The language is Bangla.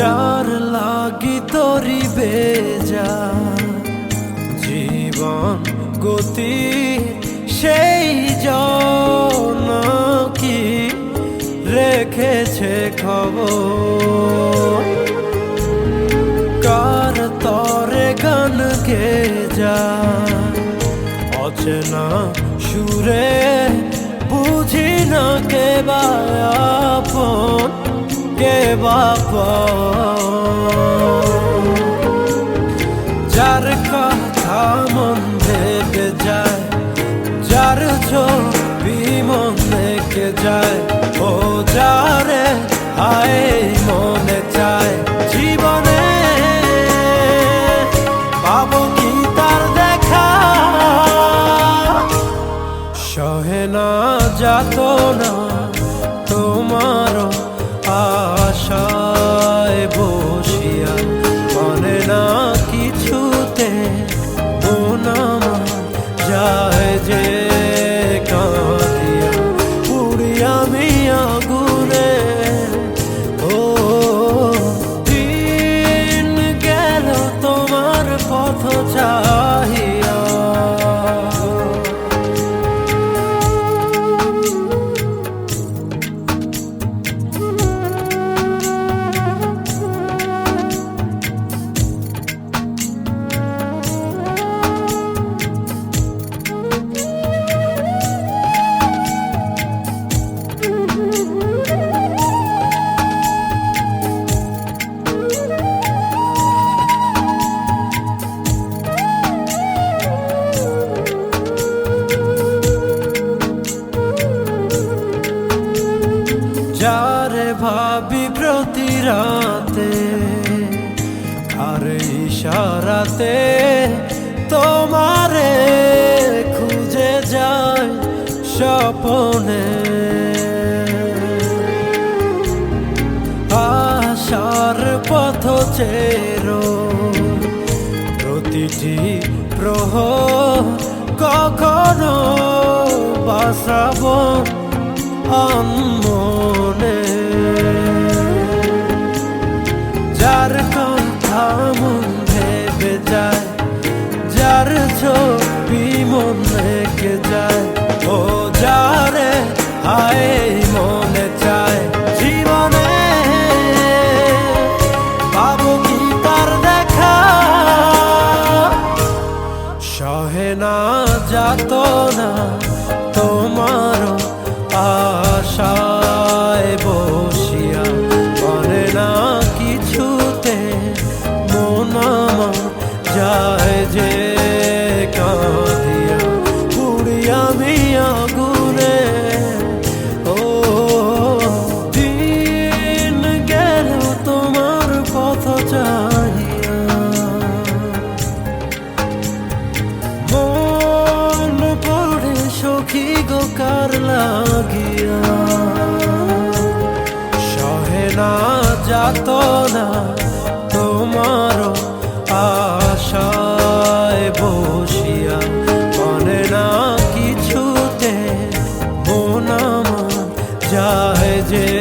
যার লাগি তরি বেজা জীবন গতি সেই জন কি রেখেছে খবর। কার তরে গান গে যা অচেনা সুরে বুঝি না কে বা আপন। কে বাপন যার কথা মন থেকে যায়, যার ছবি মন থেকে যায়, ও যারে আয় মনে চায় জীবনে। পাবো কি তার দেখা? সহে না যাত ভাবি প্রতি রাতে, আর ইশারাতে তোমারে খুঁজে যায় স্বপনে। আশার পথ চেরো, প্রতিটি প্রহ কখনো বাসাব আনমনে। রেখে যায় ও যারে হায় মনে চায় জীবনে পাবো কি তার দেখা সহে না যাত না কার লাগিয়া। সহে না যাত না তোমার আশায় বসিয়া। মনে না কিছুতে মন যায় যে